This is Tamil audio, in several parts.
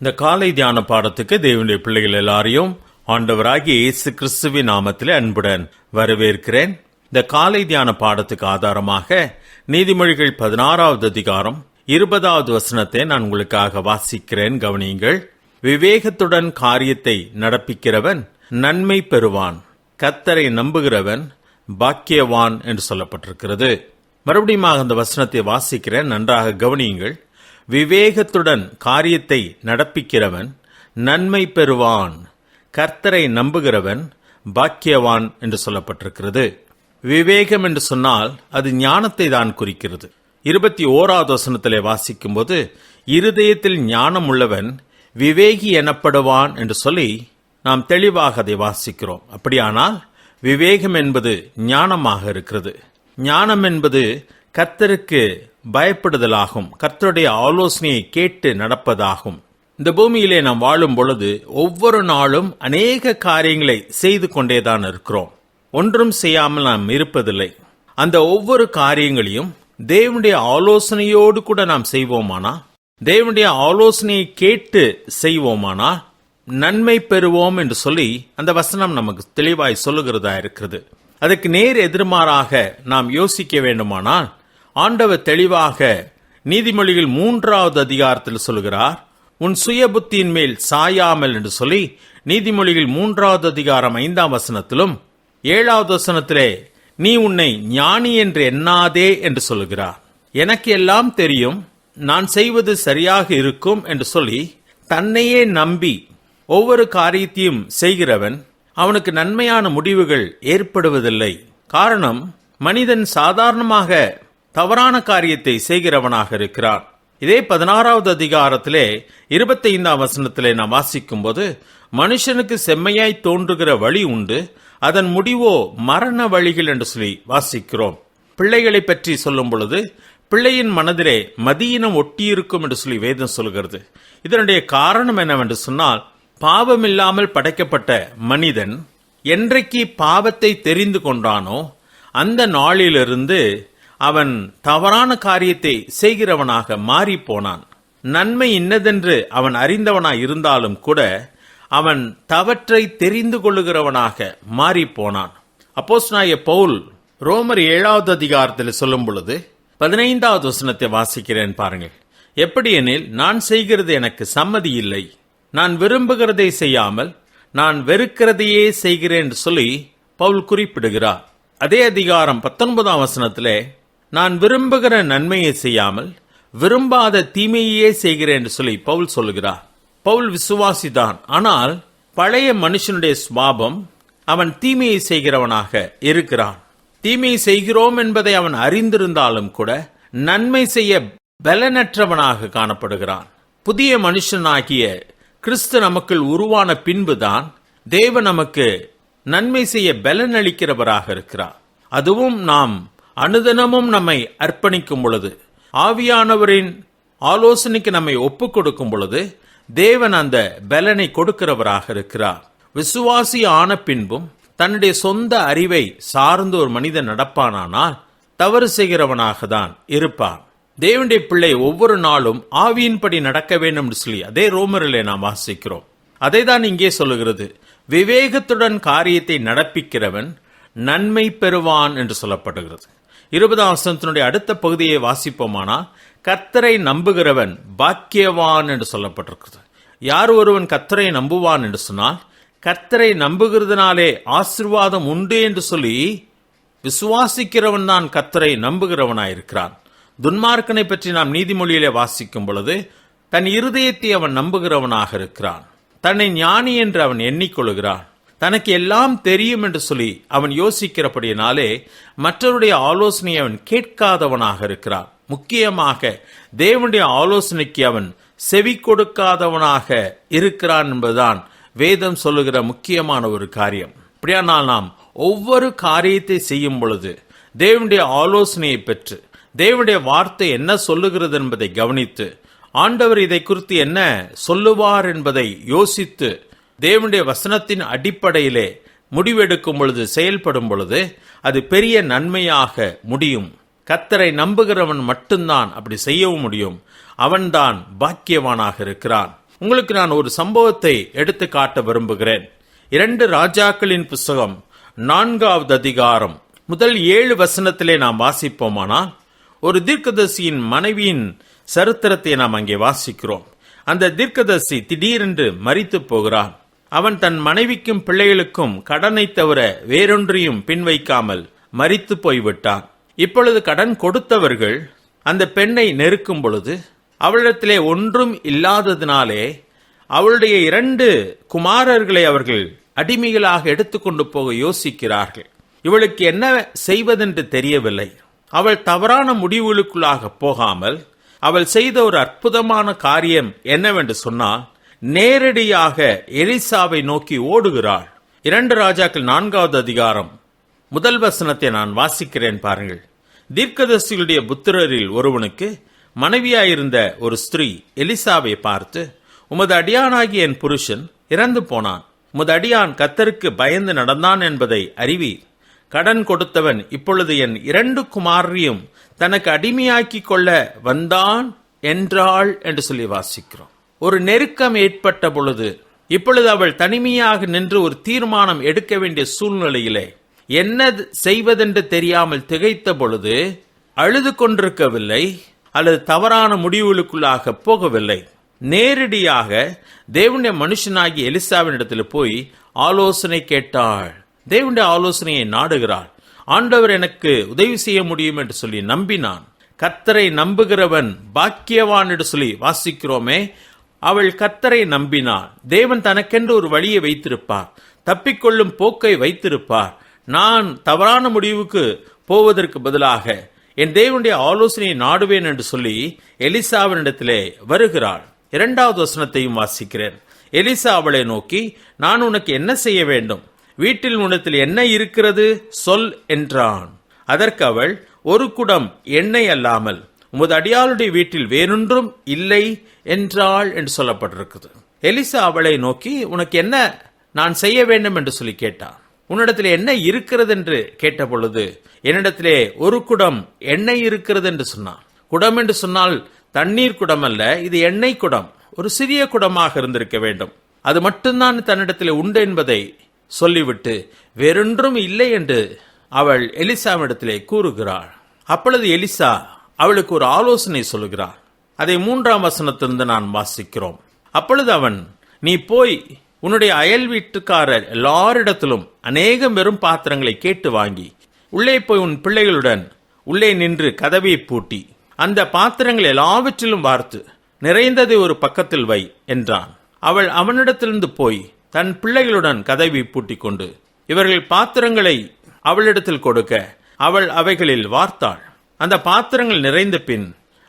இந்த காலை தியான பாடத்துக்கு தேவனுடைய பிள்ளைகள் எல்லாரையும் ஆண்டவராகிய இயேசு கிறிஸ்துவின் நாமத்திலே அன்புடன் வரவேற்கிறேன். இந்த காலை தியான பாடத்துக்கு ஆதாரமாக நீதிமொழிகள் பதினாறாவது அதிகாரம் இருபதாவது வசனத்தை நான் உங்களுக்காக வாசிக்கிறேன். கவனியுங்கள். விவேகத்துடன் காரியத்தை நடப்பிக்கிறவன் நன்மை பெறுவான். கத்தரை நம்புகிறவன் பாக்கியவான் என்று சொல்லப்பட்டிருக்கிறது. மறுபடியும் அந்த வசனத்தை வாசிக்கிறேன். நன்றாக கவனியுங்கள். விவேகத்துடன் காரியத்தை நடப்பிக்கிறவன் நன்மை பெறுவான். கர்த்தரை நம்புகிறவன் பாக்கியவான் என்று சொல்லப்பட்டிருக்கிறது. விவேகம் என்று சொன்னால் அது ஞானத்தை தான் குறிக்கிறது. இருபத்தி ஓராவது வசனத்திலே வாசிக்கும்போது இருதயத்தில் ஞானம் உள்ளவன் விவேகி எனப்படுவான் என்று சொல்லி நாம் தெளிவாக அதை வாசிக்கிறோம். அப்படியானால் விவேகம் என்பது ஞானமாக இருக்கிறது. ஞானம் என்பது கர்த்தருக்கு பயப்படுதலாகும். கர்த்தருடைய ஆலோசனையை கேட்டு நடப்பதாகும். இந்த பூமியிலே நாம் வாழும் பொழுது ஒவ்வொரு நாளும் அநேக காரியங்களை செய்து கொண்டேதான் இருக்கிறோம். ஒன்றும் செய்யாமல் நாம் இருப்பதில்லை. அந்த ஒவ்வொரு காரியங்களையும் தேவனுடைய ஆலோசனையோடு கூட நாம் செய்வோமானா? தேவனுடைய ஆலோசனையை கேட்டு செய்வோமானா? நன்மை பெறுவோம் என்று சொல்லி அந்த வசனம் நமக்கு தெளிவாய் சொல்லுகிறதா இருக்கிறது. அதுக்கு நேர் எதிர்மாறாக நாம் யோசிக்க வேண்டுமானால் ஆண்டவர் தெளிவாக நீதிமொழிகள் மூன்றாவது அதிகாரத்தில் சொல்கிறார் உன் சுய புத்தியின் மேல் சாயாமல் என்று சொல்லி நீதிமொழிகள் மூன்றாவது அதிகாரம் ஐந்தாம் வசனத்திலும் ஏழாவது வசனத்திலே நீ உன்னை ஞானி என்று எண்ணாதே என்று சொல்கிறார் எனக்கு எல்லாம் தெரியும் நான் செய்வது சரியாக இருக்கும் என்று சொல்லி தன்னையே நம்பி ஒவ்வொரு காரியத்தையும் செய்கிறவன் அவனுக்கு நன்மையான முடிவுகள் ஏற்படுவதில்லை. காரணம் மனிதன் சாதாரணமாக தவறான காரியத்தை செய்கிறவனாக இருக்கிறான் இதே பதினாறாவது அதிகாரத்திலே இருபத்தைந்தாம் வசனத்திலே நாம் வாசிக்கும் போது மனுஷனுக்கு செம்மையாய் தோன்றுகிற வழி உண்டு அதன் முடிவோ மரண வழிகள் என்று சொல்லி வாசிக்கிறோம். பிள்ளைகளை பற்றி சொல்லும் பொழுது பிள்ளையின் மனதிலே மதியினம் ஒட்டியிருக்கும் என்று சொல்லி வேதம் சொல்கிறது. இதனுடைய காரணம் என்னவென்று சொன்னால் பாவம் இல்லாமல் படைக்கப்பட்ட மனிதன் என்றைக்கு பாவத்தை தெரிந்து கொண்டானோ அந்த நாளிலிருந்து அவன் தவறான காரியத்தை செய்கிறவனாக மாறி போனான் நன்மை இன்னதென்று அவன் அறிந்தவனாய் இருந்தாலும் கூட அவன் தவற்றை தெரிந்து கொள்ளுகிறவனாக மாறி போனான் அப்போஸ் நாய பவுல் ரோமர் ஏழாவது அதிகாரத்தில் சொல்லும் பொழுது பதினைந்தாவது வசனத்தை வாசிக்கிறேன் பாருங்கள். எப்படி எனில் நான் செய்கிறது எனக்கு சம்மதி இல்லை. நான் விரும்புகிறதை செய்யாமல் நான் வெறுக்கிறதையே செய்கிறேன் என்று சொல்லி பவுல் குறிப்பிடுகிறார். அதே அதிகாரம் பத்தொன்பதாம் வசனத்திலே நான் விரும்புகிற நன்மையை செய்யாமல் விரும்பாத தீமையே செய்கிறேன் என்று சொல்லி பவுல் சொல்லுகிறார். பவுல் விசுவாசிதான். ஆனால் பழைய மனுஷனுடைய சுவாபம் அவன் தீமையை செய்கிறவனாக இருக்கிறான். தீமையை செய்கிறோம் என்பதை அவன் அறிந்திருந்தாலும் கூட நன்மை செய்ய பலனற்றவனாக காணப்படுகிறான். புதிய மனுஷனாகிய கிறிஸ்து நமக்குள் உருவான பின்புதான் தேவன் நமக்கு நன்மை செய்ய பலன் அளிக்கிறவராக இருக்கிறார். அதுவும் நாம் அனுதினமும் நம்மை அர்ப்பணிக்கும் பொழுது ஆவியானவரின் ஆலோசனைக்கு நம்மை ஒப்புக் கொடுக்கும் பொழுது தேவன் அந்த பலனை கொடுக்கிறவராக இருக்கிறார். விசுவாசி ஆன பின்பும் தன்னுடைய சொந்த அறிவை சார்ந்து ஒரு மனிதன் நடப்பானானால் தவறு செய்கிறவனாக தான் இருப்பான். தேவனுடைய பிள்ளை ஒவ்வொரு நாளும் ஆவியின்படி நடக்க வேண்டும் சொல்லி அதே ரோமரிலே நாம் வாசிக்கிறோம். அதை தான் இங்கே சொல்லுகிறது. விவேகத்துடன் காரியத்தை நடப்பிக்கிறவன் நன்மை பெறுவான் என்று சொல்லப்படுகிறது. இருபதாம் வசனத்தினுடைய அடுத்த பகுதியை வாசிப்போமானா கத்தரை நம்புகிறவன் பாக்கியவான் என்று சொல்லப்பட்டிருக்கிறது. யார் ஒருவன் கத்தரை நம்புவான் என்று சொன்னால் கத்தரை நம்புகிறதுனாலே ஆசிர்வாதம் உண்டு என்று சொல்லி விசுவாசிக்கிறவன் தான் கத்தரை நம்புகிறவனாயிருக்கிறான். துன்மார்க்கனை பற்றி நாம் நீதிமொழியிலே வாசிக்கும் பொழுது தன் இருதயத்தை அவன் நம்புகிறவனாக இருக்கிறான். தன்னை ஞானி என்று அவன் எண்ணிக்கொள்கிறான். தனக்கு எல்லாம் தெரியும் என்று சொல்லி அவன் யோசிக்கிறபடியினாலே மற்றவருடைய ஆலோசனையை அவன் கேட்காதவனாக இருக்கிறான். முக்கியமாக தேவனுடைய ஆலோசனைக்கு அவன் செவி கொடுக்காதவனாக இருக்கிறான் என்பதுதான் வேதம் சொல்லுகிற முக்கியமான ஒரு காரியம். இப்படியானால் நாம் ஒவ்வொரு காரியத்தை செய்யும் பொழுது தேவனுடைய ஆலோசனையை பெற்று தேவனுடைய வார்த்தை என்ன சொல்லுகிறது என்பதை கவனித்து ஆண்டவர் இதை குறித்து என்ன சொல்லுவார் என்பதை யோசித்து தேவனுடைய வசனத்தின் அடிப்படையிலே முடிவெடுக்கும் பொழுது செயல்படும் பொழுது அது பெரிய நன்மையாக முடியும். கத்தரை நம்புகிறவன் மட்டும்தான் அப்படி செய்யவும் முடியும். அவன்தான் பாக்கியவானாக இருக்கிறான். உங்களுக்கு நான் ஒரு சம்பவத்தை எடுத்து காட்ட விரும்புகிறேன். இரண்டு ராஜாக்களின் புஸ்தகம் நான்காவது அதிகாரம். முதல் ஏழு வசனத்திலே நாம் வாசிப்போமானால் ஒரு தீர்க்கதர்சியின் மனைவியின் சரித்திரத்தை நாம் அங்கே வாசிக்கிறோம். அந்த தீர்க்கதர்சி திடீரென்று மறித்து போகிறான். அவன் தன் மனைவிக்கும் பிள்ளைகளுக்கும் கடனை தவிர வேறொன்றையும் பின்வைக்காமல் மறித்து போய்விட்டான். இப்பொழுது கடன் கொடுத்தவர்கள் அந்த பெண்ணை நெருக்கும் பொழுது அவளிடத்திலே ஒன்றும் இல்லாததினாலே அவளுடைய இரண்டு குமாரர்களை அவர்கள் அடிமைகளாக எடுத்துக்கொண்டு போக யோசிக்கிறார்கள். இவளுக்கு என்ன செய்வதென்று தெரியவில்லை. அவள் தவறான முடிவுகளுக்குள்ளாக போகாமல் அவள் செய்த ஒரு அற்புதமான காரியம் என்னவென்று சொன்னால் நேரடியாக எலிசாவை நோக்கி ஓடுகிறாள். இரண்டு ராஜாக்கள் நான்காவது அதிகாரம். முதல் வசனத்தை நான் வாசிக்கிறேன் பாருங்கள். தீர்க்கதர்சிகளுடைய புத்திரரில் ஒருவனுக்கு மனைவியாயிருந்த ஒரு ஸ்திரீ எலிசாவை பார்த்து உமது அடியானாகிய என் புருஷன் இறந்து போனான். உமது அடியான் கத்தருக்கு பயந்து நடந்தான் என்பதை அறிவீர். கடன் கொடுத்தவன் இப்பொழுது என் இரண்டு குமாரையும் தனக்கு அடிமையாக்கிக் கொள்ள வந்தான் என்றாள் என்று சொல்லி வாசிக்கிறோம். ஒரு நெருக்கம் ஏற்பட்ட பொழுது இப்பொழுது அவள் தனிமையாக நின்று ஒரு தீர்மானம் எடுக்க வேண்டிய சூழ்நிலையிலே என்ன செய்வதென்று தெரியாமல் திகைத்த பொழுது அழுது கொண்டிருக்கவில்லை அல்லது தவறான முடிவுகளுக்குள்ளாக போகவில்லை. நேரடியாக தேவனுடைய எலிசாவின் இடத்தில் போய் ஆலோசனை கேட்டாள். தேவனுடைய ஆலோசனையை நாடுகிறாள். ஆண்டவர் எனக்கு உதவி செய்ய முடியும் என்று சொல்லி நம்பினான். கத்தரை நம்புகிறவன் பாக்கியவான் என்று சொல்லி வாசிக்கிறோமே அவள் கத்தரை நம்பினாள். தேவன் தனக்கென்று ஒரு வழியை வைத்திருப்பார். தப்பிக்கொள்ளும் போக்கை வைத்திருப்பார். நான் தவறான முடிவுக்கு போவதற்கு பதிலாக என் தேவனுடைய ஆலோசனையை நாடுவேன் என்று சொல்லி எலிசாவினிடத்திலே வருகிறாள். இரண்டாவது வசனத்தையும் வாசிக்கிறேன். எலிசா அவளை நோக்கி நான் உனக்கு என்ன செய்ய வேண்டும்? வீட்டில் உனத்தில் என்ன இருக்கிறது? சொல் என்றான். அதற்கு அவள் ஒரு குடம் எண்ணெய் அல்லாமல் உமது அடியாளுடைய வீட்டில் வேறொன்றும் இல்லை என்றாள் என்று சொல்லப்பட்டிருக்குது. எலிசா அவளை நோக்கி உனக்கு என்ன நான் செய்ய வேண்டும் என்று சொல்லி கேட்டான். உன்னிடத்தில் என்ன இருக்கிறது என்று கேட்ட பொழுது என்னிடத்திலே ஒரு குடம் எண்ணெய் இருக்கிறது என்று சொன்னான். குடம் என்று சொன்னால் தண்ணீர் குடம் அல்ல இது எண்ணெய் குடம். ஒரு சிறிய குடமாக இருந்திருக்க வேண்டும். அது மட்டும்தான் தன்னிடத்தில் உண்டு என்பதை சொல்லிவிட்டு வேறொன்றும் இல்லை என்று அவள் எலிசாவிடத்திலே கூறுகிறாள். அப்பொழுது எலிசா அவளுக்கு ஒரு ஆலோசனை சொல்கிறார். அதை மூன்றாம் வசனத்திலிருந்து நான் வாசிக்கிறோம். அப்பொழுது அவன் நீ போய் உன்னுடைய அயல் வீட்டுக்காரர் எல்லாரிடத்திலும் அநேகம் வெறும் பாத்திரங்களை கேட்டு வாங்கி உள்ளே போய் உன் பிள்ளைகளுடன் உள்ளே நின்று கதவை பூட்டி அந்த பாத்திரங்கள் எல்லாவற்றிலும் வார்த்து நிறைந்ததை ஒரு பக்கத்தில் வை என்றான். அவள் அவனிடத்திலிருந்து போய் தன் பிள்ளைகளுடன் கதவை பூட்டி கொண்டு இவர்கள் பாத்திரங்களை அவளிடத்தில் கொடுக்க அவள் அவைகளில் வார்த்தாள். அந்த பாத்திரங்கள் நிறைந்த பின்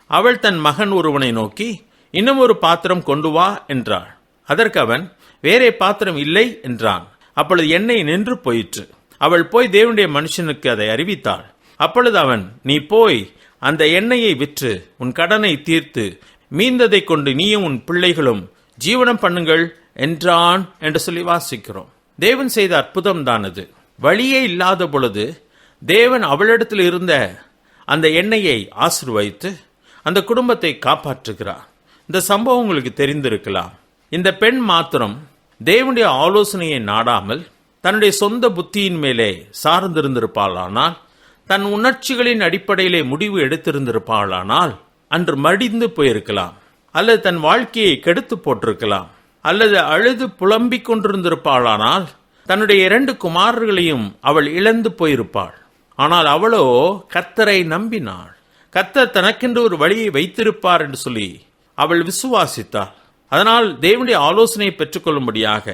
அவள் தன் மகன் ஒருவனை நோக்கி இன்னும் ஒரு பாத்திரம் கொண்டு வா என்றாள். அதற்கு அவன் வேறே பாத்திரம் இல்லை என்றான். அப்பொழுது எண்ணெய் நின்று போயிற்று. அவள் போய் தேவனுடைய மனுஷனுக்கு அதை அறிவித்தாள். அப்பொழுது அவன் நீ போய் அந்த எண்ணெயை விற்று உன் கடனை தீர்த்து மீந்ததை கொண்டு நீயும் உன் பிள்ளைகளும் ஜீவனம் பண்ணுங்கள் என்றான் என்று சொல்லி வாசிக்கிறோம். தேவன் செய்த அற்புதம் தானது வழியே இல்லாத பொழுது தேவன் அவளிடத்தில் இருந்த அந்த எண்ணெயை ஆசிர்வதித்து அந்த குடும்பத்தை காப்பாற்றுகிறார். இந்த சம்பவம் உங்களுக்கு தெரிந்திருக்கலாம். இந்த பெண் மாத்திரம் தேவனுடைய ஆலோசனையை நாடாமல் தன்னுடைய சொந்த புத்தியின் மேலே சார்ந்திருந்திருப்பாளானால் தன் உணர்ச்சிகளின் அடிப்படையிலே முடிவு எடுத்திருந்திருப்பாளானால் அன்று மடிந்து போயிருக்கலாம். அல்லது தன் வாழ்க்கையை கெடுத்து போட்டிருக்கலாம். அல்லது அழுது புலம்பிக் கொண்டிருந்திருப்பாளானால் தன்னுடைய இரண்டு குமாரர்களையும் அவள் இழந்து போயிருப்பாள். ஆனால் அவளோ கத்தரை நம்பினாள். கத்தர் தனக்கென்று ஒரு வழியை வைத்திருப்பார் என்று சொல்லி அவள் விசுவாசித்தாள். அதனால் தேவனுடைய ஆலோசனையை பெற்றுக்கொள்ளும்படியாக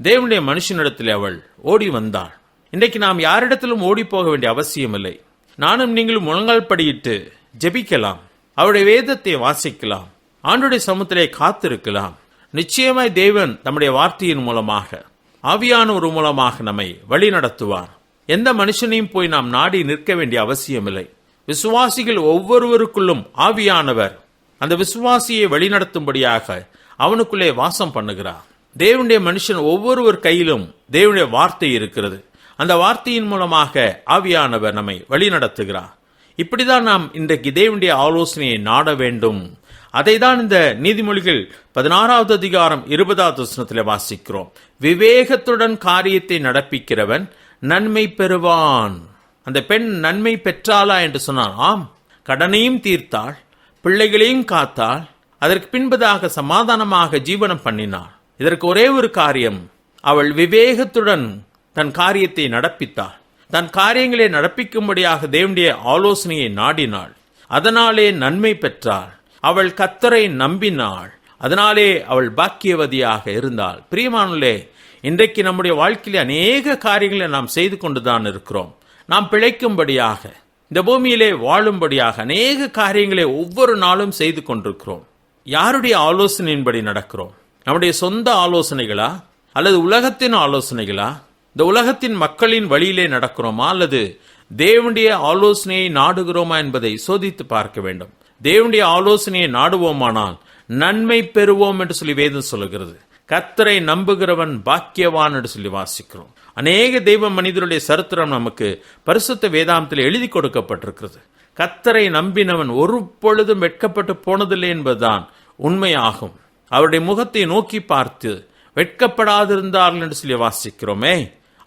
தேவனுடைய மனுஷனிடத்தில் அவள் ஓடி வந்தாள். இன்றைக்கு நாம் யாரிடத்திலும் ஓடி போக வேண்டிய அவசியமில்லை. நானும் நீங்களும் முழங்கால் படியிட்டு ஜெபிக்கலாம். அவருடைய வேதத்தை வாசிக்கலாம். ஆண்டுடைய சமூகத்திலே காத்திருக்கலாம். நிச்சயமாய் தேவன் நம்முடைய வார்த்தையின் மூலமாக ஆவியானவர் மூலமாக நம்மை வழி நடத்துவார் எந்த மனுஷனையும் போய் நாம் நாடி நிற்க வேண்டிய அவசியமில்லை. விசுவாசிகள் ஒவ்வொருவருக்குள்ளும் ஆவியானவர். அந்த விசுவாசியை வழிநடத்தும்படியாக அவனுக்குள்ளே வாசம் பண்ணுகிறார். தேவனுடைய மனுஷன் ஒவ்வொருவர் கையிலும் தேவனுடைய வார்த்தை இருக்கிறது. அந்த வார்த்தையின் மூலமாக ஆவியானவர் நம்மை வழிநடத்துகிறார். இப்படிதான் நாம் இன்றைக்கு தேவனுடைய ஆலோசனையை நாட வேண்டும். அதை தான் இந்த நீதிமொழிகள் பதினாறாவது அதிகாரம் இருபதாவது வசனத்தில் வாசிக்கிறோம். விவேகத்துடன் காரியத்தை நடப்பிக்கிறவன் நன்மை பெறுவான். அந்த பெண் நன்மை பெற்றாளா என்று சொன்னான். ஆம் கடனையும் தீர்த்தாள் பிள்ளைகளையும் காத்தாள் அதற்கு பின்பதாக சமாதானமாக ஜீவனம் பண்ணினாள். இதற்கு ஒரே ஒரு காரியம் அவள் விவேகத்துடன் தன் காரியத்தை நடப்பித்தாள். தன் காரியங்களை நடப்பிக்கும்படியாக தேவனுடைய ஆலோசனையை நாடினாள். அதனாலே நன்மை பெற்றாள். அவள் கத்தரை நம்பினாள். அதனாலே அவள் பாக்கியவதியாக இருந்தாள். பிரியமானே இன்றைக்கு நம்முடைய வாழ்க்கையில் அநேக காரியங்களை நாம் செய்து கொண்டுதான் இருக்கிறோம். நாம் பிழைக்கும்படியாக இந்த பூமியிலே வாழும்படியாக அநேக காரியங்களை ஒவ்வொரு நாளும் செய்து கொண்டிருக்கிறோம். யாருடைய ஆலோசனையின்படி நடக்கிறோம்? நம்முடைய சொந்த ஆலோசனைகளா? அல்லது உலகத்தின் ஆலோசனைகளா? இந்த உலகத்தின் மக்களின் வழியிலே நடக்கிறோமா? அல்லது தேவனுடைய ஆலோசனையை நாடுகிறோமா என்பதை சோதித்து பார்க்க வேண்டும். தேவனுடைய ஆலோசனையை நாடுவோமானால் நன்மை பெறுவோம் என்று சொல்லி வேதம் சொல்லுகிறது. கத்தரை நம்புகிறவன் பாக்கியவான் என்று சொல்லி வாசிக்கிறோம். அநேக தெய்வ மனிதருடைய சரித்திரம் நமக்கு பரிசுத்த வேதாந்தத்தில் எழுதி கொடுக்கப்பட்டிருக்கிறது. கத்தரை நம்பினவன் ஒரு பொழுதும் வெட்கப்பட்டு போனதில்லை என்பதுதான் உண்மையாகும். அவருடைய முகத்தை நோக்கி பார்த்து வெட்கப்படாதிருந்தார்கள் என்று சொல்லி வாசிக்கிறோமே.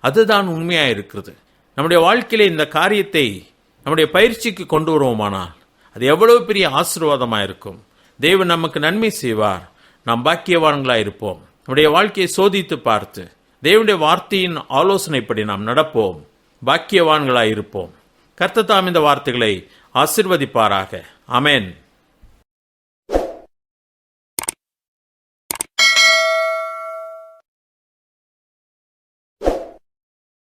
அதுதான் உண்மையாக இருக்கிறது நம்முடைய வாழ்க்கையில இந்த காரியத்தை நம்முடைய பயிற்சிக்கு கொண்டு வருவோமானால் அது எவ்வளவு பெரிய ஆசீர்வாதமாக இருக்கும் தேவன் நமக்கு நன்மை செய்வார். நாம் பாக்கியவான்களாக இருப்போம் நம்முடைய வாழ்க்கையை சோதித்து பார்த்து தேவனுடைய வார்த்தையின் ஆலோசனைப்படி நாம் நடப்போம். பாக்கியவான்களாயிருப்போம். கர்த்தத்தாம் இந்த வார்த்தைகளை ஆசிர்வதிப்பாராக. அமேன்